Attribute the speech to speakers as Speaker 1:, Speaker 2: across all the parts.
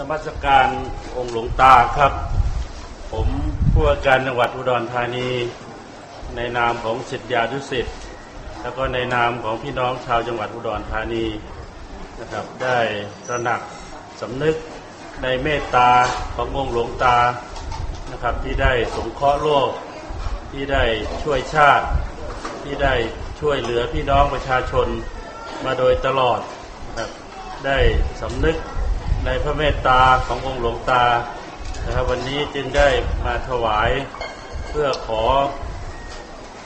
Speaker 1: นมัสการองค์หลวงตาครับ ผมผู้ว่าการจังหวัดอุดรธานี ในนามของสิทธิยานุสิทธิ์แล้วก็ในนามของพี่น้องชาวจังหวัดอุดรธานีนะครับ ได้ตระหนักสำนึกในเมตตาขององค์หลวงตานะครับ ที่ได้สงเคราะห์โลก ที่ได้ช่วยชาติ ที่ได้ช่วยเหลือพี่น้องประชาชนมาโดยตลอดนะครับได้สำนึก ในพระเมตตาขององค์หลวงตานะครับ วันนี้จึงได้มาถวายเพื่อขอ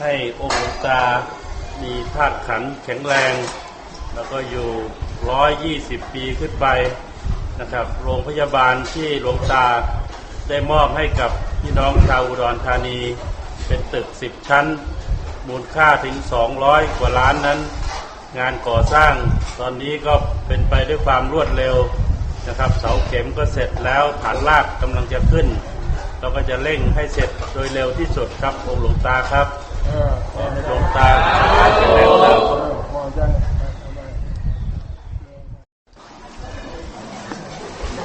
Speaker 1: ให้องค์หลวงตามีธาตุขันแข็งแรง แล้วก็อยู่120ปีขึ้นไปนะครับ โรงพยาบาลที่หลวงตาได้มอบให้กับพี่น้องชาวอุดรธานี เป็นตึก10ชั้น มูลค่าถึง 200 กว่าล้านนั้น งานก่อสร้างตอนนี้ก็เป็นไปด้วยความรวดเร็ว นะครับ เสาเข็มก็เสร็จแล้วฐานรากกำลังจะขึ้น เราก็จะเร่งให้เสร็จโดยเร็วที่สุดครับองค์หลวงตาครับ
Speaker 2: เออ
Speaker 1: ขอให้หลวงตาแข็งแรงครับ
Speaker 2: พอใจ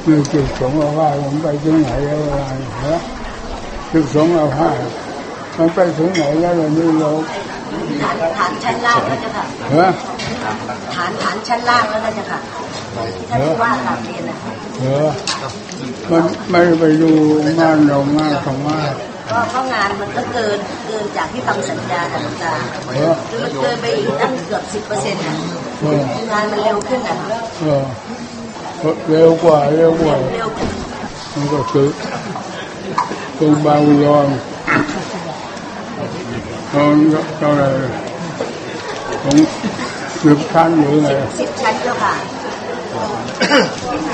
Speaker 2: มีจุดสงเอาผ้าผมไปถึงไหนแล้วอะไรฮะจุดสงเอาผ้ามันไปถึงไหนแล้วล่ะนี่เรา
Speaker 3: ฐานฐานชั้นล่างแล้วจ้ะค่ะ
Speaker 2: ฮะ
Speaker 3: ฐานฐานชั้นล่างแล้วนะจ้ะค่ะ ที่ท่านผู้ว่ากราบเรียนนะ
Speaker 2: เหรอมันไม่ไปดูงานเรางานของมา
Speaker 3: ก็ก็งานมันก็เกินเกินจากที่ทำสัญญากับหลวงตา
Speaker 2: เหรอ
Speaker 3: คือมันเกินไปอีกตั้งเกือบสิบเปอร์เซ็นต์ะ
Speaker 2: เอองา
Speaker 3: นมันเร็วขึ้นอะ
Speaker 2: เออเร็วกว่าเร็วกว่า
Speaker 3: เร็วขึ้น
Speaker 2: มันก็คือตรงบางอุดรตอนเท่าไหรของสิบชั้นหรือไง
Speaker 3: สิบชั้นเจ้าค่ะ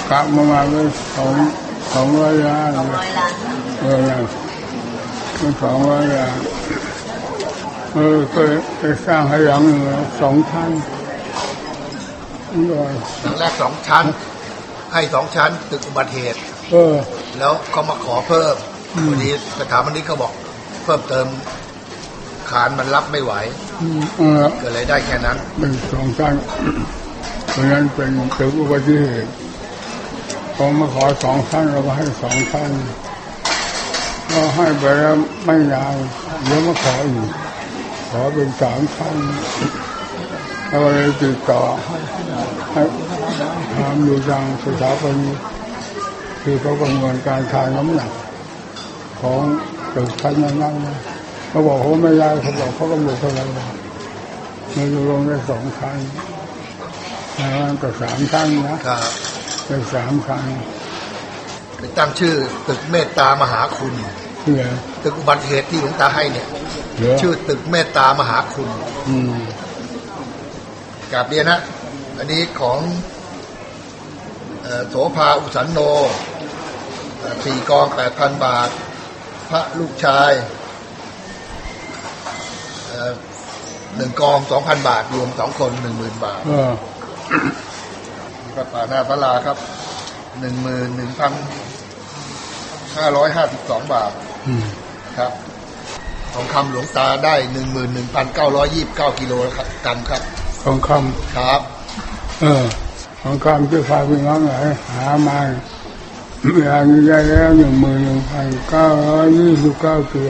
Speaker 2: กะประมาณไปสองสองร้อยล้าน
Speaker 3: สองร้อยล้าน
Speaker 2: เออนะมันสองร้อยล้านเออเคยไปสร้างให้หลังหนึ่งนะสองชั้นนี่ก็
Speaker 4: หลังแรกสองชั้น ให้สองชั้นตึกอุบัติเหตุ
Speaker 2: เออ
Speaker 4: แล้วเขามาขอเพิ่ม
Speaker 2: อืม
Speaker 4: วันนี้สถาบันนี้เขาบอกเพิ่มเติมขานมันรับไม่ไหว
Speaker 2: อืมเออ
Speaker 4: ก็เลยได้แค่นั้น
Speaker 2: เป็นสองชั้น เพราะนั้นเป็นตึกอุบัติเหตุเขามาขอสองชั้นเราก็ให้สองชั้นเราให้ไปแล้วไม่นานเดี๋ยวมาขออีกขอเป็นสามชั้นเราเลยติดต่อให้ทำอยู่ทางสถาบันคือเขาประเมินการทานน้ำหนัก ของตึกชั้นนั้นๆนะเขาบอกเขาไม่ได้เขาบอกเขากำหนดเท่าไหร่นะมันลงได้สองชั้นแล้วก็สามชั้นนะครับเป็นสามชั้น
Speaker 4: คือตั้งชื่อตึกเมตตามหาคุณ
Speaker 2: เพื่อ
Speaker 4: ตึกอุบัติเหตุที่หลวงตาให้เนี่ย
Speaker 2: เหลือ
Speaker 4: ชื่อตึกเมตตามหาคุณ
Speaker 2: อืม
Speaker 4: กราบเรียนนะอันนี้ของเอ่อโสภาอุสันโนเอ่อสี่กองแปดพันบาท พระลูกชายเอ่อหนึ่งกองสองพันบาท รวมสองคนหนึ่งหมื่นบาท
Speaker 2: เออ
Speaker 4: พระป่าหน้าพระลาครับหนึ่งหมื่นหนึ่งพันห้าร้อยห้าสิบสองบาท
Speaker 2: อืม
Speaker 4: ครับทองคำหลวงตาได้หนึ่งหมื่นหนึ่งพันเก้าร้อยยี่สิบเก้ากิโลกรัมครับ
Speaker 2: ทองค
Speaker 4: ครับำ
Speaker 2: เออทองคำที่พาพี่น้องไหนหามาเวลานี้ได้แล้วหนึ่งหมื่นหนึ่งพันเก้าร้อยยี่สิบเก้ากิโล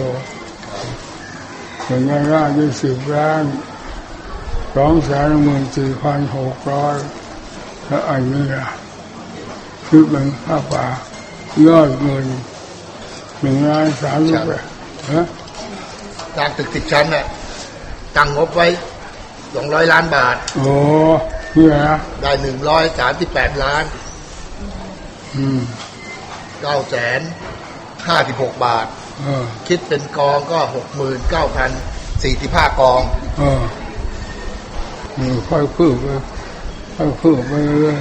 Speaker 2: ถึงเงินราชยี่สิบล้าน สองแสนหมื่นสี่พันหกร้อยแล้วอันนี้ล่ะคือเป็นค่าป่ายอดเงินหนึ่งล้านสามสิบแปดฮะ
Speaker 4: สร้างตึกสิบชั้นน่ะตั้งงบไว้สองร้อยล้านบาท
Speaker 2: โอ้เนี่ยนะ
Speaker 4: ได้หนึ่งร้อยสามสิบแปดล้าน
Speaker 2: อืม
Speaker 4: เก้าแสนห้าสิบหกบาท
Speaker 2: เออ
Speaker 4: คิดเป็นกองก็หกหมื่นเก้าพันสี่สิบห้ากอง
Speaker 2: เออนี่ ค่อยคืบไปค่อยคืบไปเรื่อย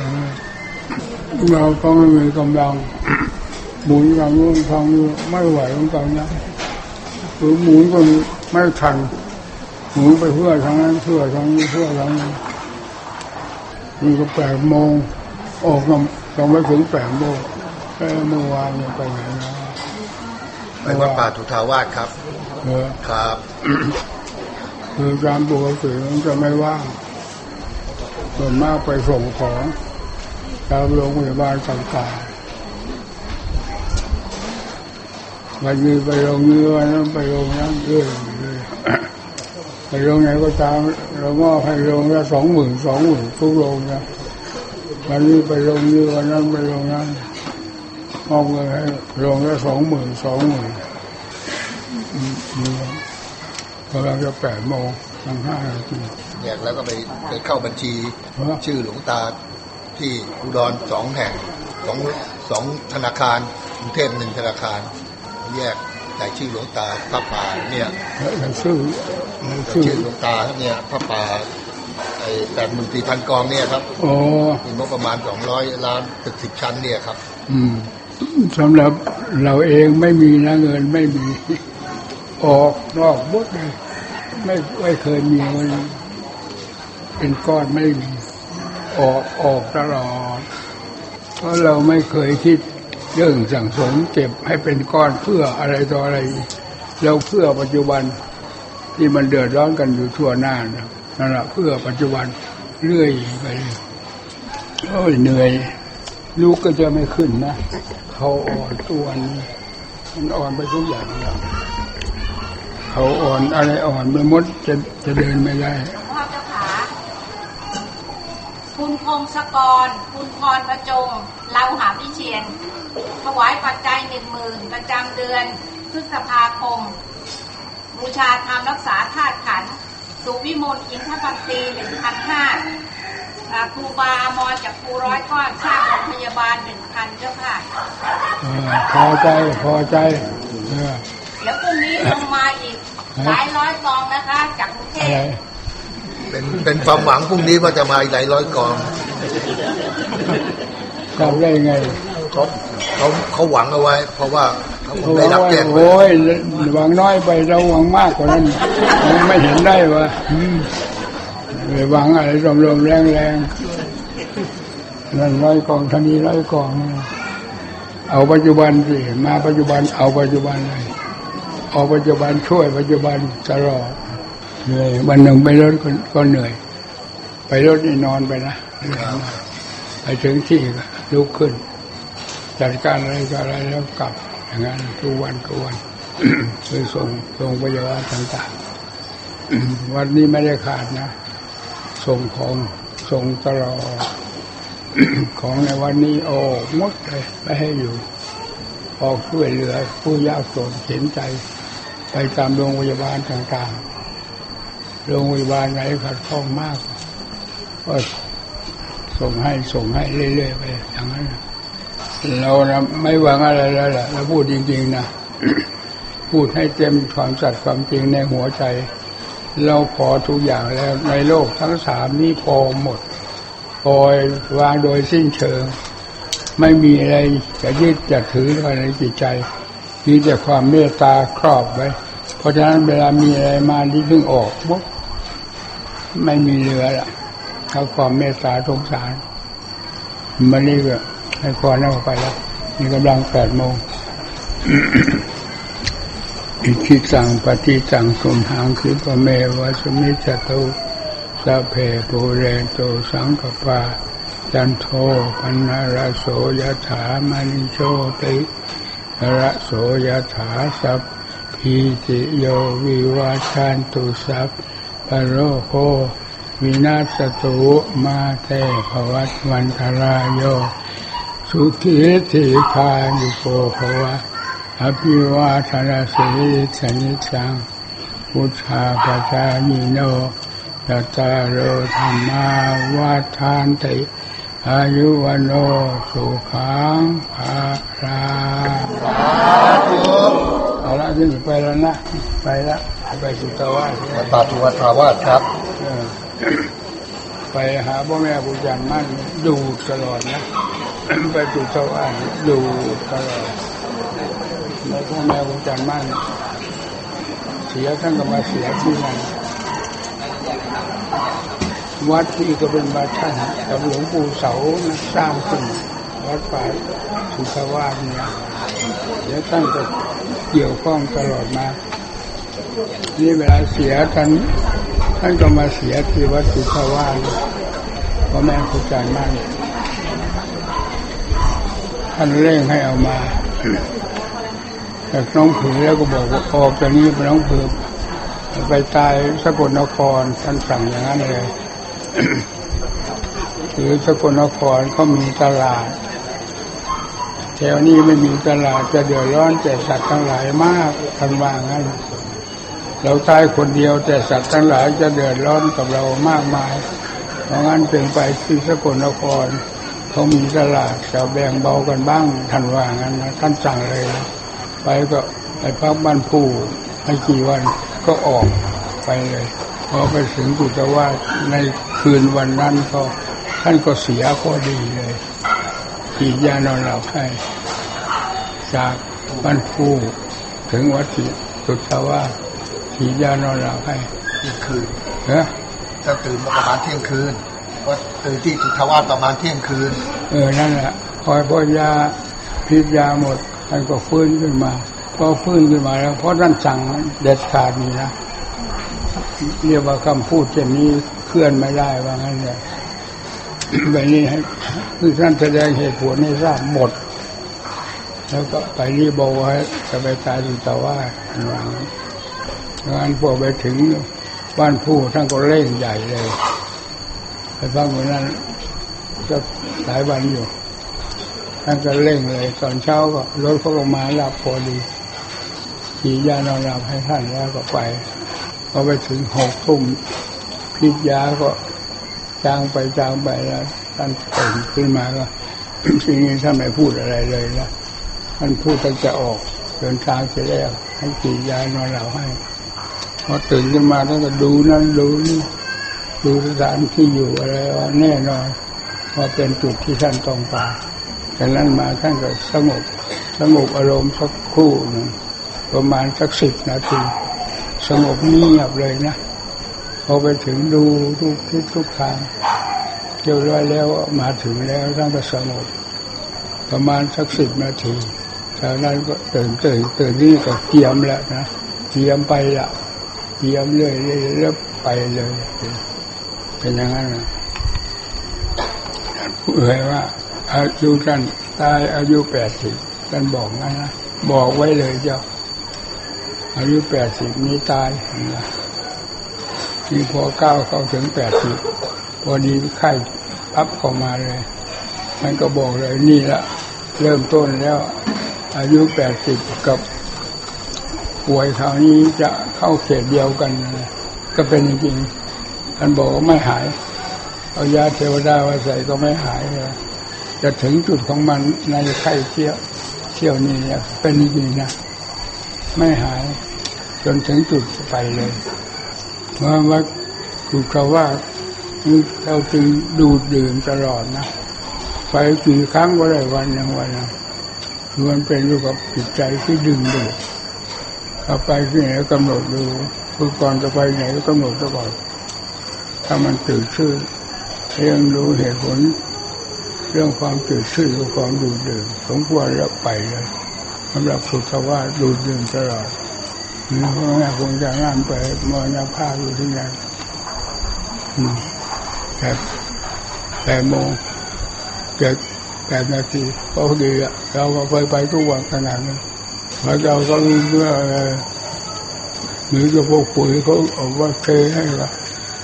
Speaker 2: ๆเราก็ไม่มีกำลังหมุนอย่างนู้นทางนี้ไม่ไหวเหมือนกันนะหรือหมุนก็ไม่ทันหมุนไปเพื่อทางนั้นเพื่อทางนี้เพื่อทางนี้นี่ก็แปดโมงออกยังยังไม่ถึงแปดโมงเอ้เมื่อวานเนี่ยไปไหนนะ
Speaker 4: ไปวัดป่าทุทาวาสครับ
Speaker 2: เออ
Speaker 4: ครับ
Speaker 2: คือการปกติมันจะไม่ว่าง มากไปส่งของตามโรงพยาบาลต่างๆวันนี้ไปโรงนี้วันนั้นไปโรงน้นเรื่อยไปโรงไหนก็ตามเรามอบให้โรงละสองหมื่นสองหมื่นทุกโรงนะวันนี้ไปโรงนี้วันนั้นไปโรงนั้นมอบเงินให้โรงละสองหมื่นสองหมื่นกำลังจะแปดโมง ทั้งห้านาที
Speaker 4: เนี่ยแล้วก็ไปไปเข้าบัญชี
Speaker 2: เพราะ
Speaker 4: ชื่อหลวงตาที่อุดรสองแห่งสองสองธนาคารกรุงเทพหนึ่งธนาคาร แยกแต่ชื่อหลวงตาพระป่าเนี่ย
Speaker 2: แล้วชื่อแล้วชื่อ
Speaker 4: ชื่อหลวงตาเนี่ยพระป่าไอ้แปดหมื่นสี่พันกองเนี่ยครับ
Speaker 2: อ๋อ
Speaker 4: มีงบประมาณสองร้อยล้านตึกสิบชั้นเนี่ยครับ
Speaker 2: อืมสำหรับเราเองไม่มีนะเงินไม่มี ออกนอกหมดเลย ไม่ไม่เคยมีเงินเป็นก้อนไม่มีออกออกตลอด เพราะเราไม่เคยคิดเรื่องสั่งสมเก็บให้เป็นก้อนเพื่ออะไรต่ออะไร เราเพื่อปัจจุบันที่มันเดือดร้อนกันอยู่ทั่วหน้านะนั่นแหละเพื่อปัจจุบันเรื่อยไปเลยโอ้ยเหนื่อย ลูกก็จะไม่ขึ้นนะ เขาอ่อนตัวนี้มันอ่อนไปทุกอย่างแล้ว เขาอ่อนอะไรอ่อนไปหมดจะจะเดินไม่ได้
Speaker 5: พ่อเจ้าขา คุณพงศกร คุณพรประจง เราหาพิเชียน ถวายปัจจัยหนึ่งหมื่นประจำเดือนพฤษภาคม บูชาธรรมรักษาธาตุขันธ์สุวิมลอินทปันตีหนึ่งพันห้าครูบาอมรจากครูร้อยก้อนสร้างโรงพยาบาลหนึ่งพันเจ้าค่ะ
Speaker 2: เออพอใจพอใจเออ
Speaker 5: เดี๋ยวพรุ่งนี้ลงมาอีก หลายร้อยกองนะคะ จากกรุงเท
Speaker 2: อะไร
Speaker 5: พ
Speaker 4: เป็นเป็นความหวังพรุ่งนี้ว่าจะมาอีกหลายร้อยกอง
Speaker 2: ทำได้ไง
Speaker 4: เขาเขาเขาหวังเอาไว้ เพราะว่าเขาค
Speaker 2: เขา
Speaker 4: ง
Speaker 2: บ
Speaker 4: ได้
Speaker 2: อก
Speaker 4: รับ
Speaker 2: ว่า
Speaker 4: แจ้ง
Speaker 2: โอ้ยหวังน้อยไปเราหวังมากกว่านั้นมันไม่เห็นได้วะอืมไปหวังอะไรรวมๆแรงๆนั่นร้อยกองเท่านี้ร้อยกอง เอาปัจจุบันสิมาปัจจุบันเอาปัจจุบันเลย เอาปัจจุบันช่วยปัจจุบันตลอดเหนื่อยวันหนึ่งไปรถก็ก็เหนื่อย ไปรถนี่นอนไปนะไปถึงที่ลุกขึ้น จัดการอะไรก็อะไรแล้วกลับอย่างนั้นทุกวันทุกวันคือส่งส่งพยาบาลต่างๆวันนี้ไม่ได้ขาดนะส่งของส่งตลอดของในวันนี้โอ้มดเลยไม่ให้อยู่ ออกช่วยเหลือ ผู้ยากจนเห็นใจ ไปตามโรงพยาบาลต่างๆ โรงพยาบาลไหนขัดข้องมากก็ส่งให้ส่งให้เรื่อยๆไปอย่างนั้นเรานะไม่หวังอะไรแล้วล่ะเราพูดจริงๆนะพูดให้เต็มความสัตย์ความจริงในหัวใจ เราพอทุกอย่างแล้วในโลกทั้งสามนี้พอหมดปล่อยวางโดยสิ้นเชิง ไม่มีอะไรจะยึดจะถือภายในจิตใจมีแต่ความเมตตาครอบไว้ ราะฉะนั้นเวลามีอะไรมาที่เพิ่งออกปุ๊บไม่มีเหลือละถ้าความเมตตาสงสารมันนี่ก็ให้พรนั่งไปแล้วนี่กำลังแปดโมงอิทิสังปฏิสังสมหังคิปะเมวะสมิจตุสัพเพปูเรโตสังกปาจันโทปันนาระโสยถามณิโชติระโสยถาสัพ พีติโยวิวาชันตุสัพปโรโควินาศตุมาเตภวัตวันตรายโยสุขีธิคายุโกภวะอภิวาทนาสิริสนิจังพุทธาปจายิโนยะตาโรธรรมาวาทานติอายุวันโนสุขังภารา เอาละที่ไปแล้วนะ ไปแล้วไปสุตวาส
Speaker 4: วัดป่าทุวัฒาวาสครับ
Speaker 2: เออไปหาพ่อแม่ครูอาจันมั่นดูตลอดนะ ไปจุดสว่างดูตลอดแล้วพ่อแม่ครูอาจันมั่นเสียท่านก็มาเสียที่นั่นวัดที่ก็เป็นวัดท่านกับหลวงปู่เสานะสร้างขึ้นวัดป่าสุทวาสเนี่ยเดี๋ยวท่านก็ เกี่ยวข้องตลอดมา นี่เวลาเสียท่านท่านก็มาเสียที่วัดสุทวาสเพราะแม่ครูอาจาย์มั่นท่านเร่งให้เอามาจากน้องผือแล้วก็บอกว่าออกจากนี้ไปน้องผือไปตายสกลนครท่านสั่งอย่างนั้นเลยหรือสกลนครเขามีตลาด แถวนี้ไม่มีตลาดจะเดือดร้อนแต่สัตว์ทั้งหลายมากท่านว่างั้นเราตายคนเดียวแต่สัตว์ทั้งหลายจะเดือดร้อนกับเรามากมาย เพราะงั้นเป็นไปที่สกลนครเขามีตลาดจะแบ่งเบากันบ้างท่านว่างั้นนะท่านสั่งเลย ไปก็ไปพักบ้านผู้ไม่กี่วันก็ออกไปเลยพอไปถึงกุฏวาในคืนวันนั้นก็ท่านก็เสียก็ดีเลย ขีดยานอนหลับให้ จากบ้านผู้ถึงวัดที่สุทวาสขีดยานอนหลับให้
Speaker 4: เที่ยงคืน
Speaker 2: เนะ
Speaker 4: ถ้าตื่นมาประมาณเที่ยงคืนว่าตื่นที่สุทธาวาสประมาณเที่ยงคืน
Speaker 2: เออนั่นแหละพอพอยาพิษยาหมดท่านก็ฟื้นขึ้นมาพอฟื้นขึ้นมาแล้ว เพราะท่านสั่งเด็ดขาดนี่นะเรียกว่าคำพูดเช่นนี้เคลื่อนไม่ได้ว่างั้นเลย แบบนี้ให้ท่านแสดงเหตุผลให้ทราบหมด แล้วก็ไปรีบบอกว่าจะไปตายดูแต่ว่าว่างั้นงานพวกไปถึงบ้านผู้ท่านก็เร่งใหญ่เลย ไปฟังวันนั้นก็หลายวันอยู่ ท่านก็เร่งเลย ตอนเช้าก็รถเขาลงมารับพอดีขี่ยานอนหลับให้ท่านแล้วก็ไปพอไปถึงหกทุ่มพิษยาก็ จางไปจางไปแล้วท่านตื่นขึ้นมาก็ทีนี้ท่านไม่พูดอะไรเลยนะท่านพูดตั้งจะออกเดินทางเสร็จแล้วให้ขี่ยานอนหลับให้พอตื่นขึ้นมาท่านก็ดูนั่นดูนี่ดูสถานที่อยู่อะไรว่าแน่นอนว่าเป็นจุดที่ท่านต้องการจากนั้นมาท่านก็สงบสงบอารมณ์สักครู่หนึ่งประมาณสักสิบนาที สงบเงียบเลยนะ พอไปถึงดูทุกทิศทุกทางเรียบร้อยแล้วมาถึงแล้วท่านก็สงบประมาณสักสิบนาทีจากนั้นก็ตื่นตื่นตื่นนี่ก็เตรียมแล้วนะเตรียมไปละเตรียมเรื่อยเรื่อยเรื่อยไปเลย เป็นอย่างนั้นนะเอ่ยว่าอายุท่านตายอายุแปดสิบท่านบอกงั้นนะบอกไว้เลยเจ้าอายุแปดสิบนี้ตายนะ ทีพอก้าวเข้าถึงแปดสิบพอดีไข้ปั๊บเข้ามาเลย มันก็บอกเลยนี่ละ เริ่มต้นแล้ว อายุแปดสิบกับป่วยคราวนี้จะเข้าเขตเดียวกัน ก็เป็นจริงๆท่านบอกว่าไม่หาย เอายาเทวดามาใส่ก็ไม่หายเลยจะถึงจุดของมันในไข้เที่ยวเที่ยวนี้เนี่ยเป็นจริงนะ ไม่หาย จนถึงจุดไปเลย เพราะว่าคือเขาว่าเราจึงดูดดื่มตลอดนะไปกี่ครั้งก็ได้วันหนึ่งวันหนึงคือมันเป็นอยู่กับจิตใจที่ดึงดูดเข้าไปที่ไหนกำหนดดูคือก่อนจะไปไหนก็กำหนดซะก่อนถ้ามันตื่นชื่อเรียนรู้เหตุผล เรื่องความตื่นชื่อกับความดูดดื่มสมควรแล้วไปเลยสำหรับสุขว่าดูดดื่มตลอด นี่พ่อแม่คงจะงานไปมรณภาพอยู่ที่นั่นแปดแปดโมงเจ็ดแปดนาทีก็ดีอะเราก็เคยไปทุกวันขนาดนั้นแล้วเราก็รู้เมื่อหรือจะพวกปุ๋ยเขาเอาว่าเทให้ละ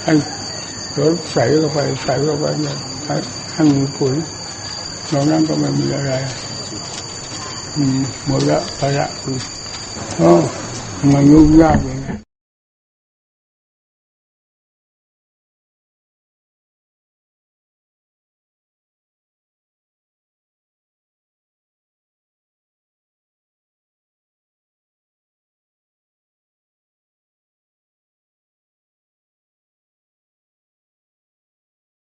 Speaker 2: ให้รถใส่เข้าไปใส่เข้าไปเนี่ยให้ให้มีปุ๋ยนอกนั้นก็ไม่มีอะไร อืมหมดละไปละอืมอ๋อ มันยุ่งยากอย่าง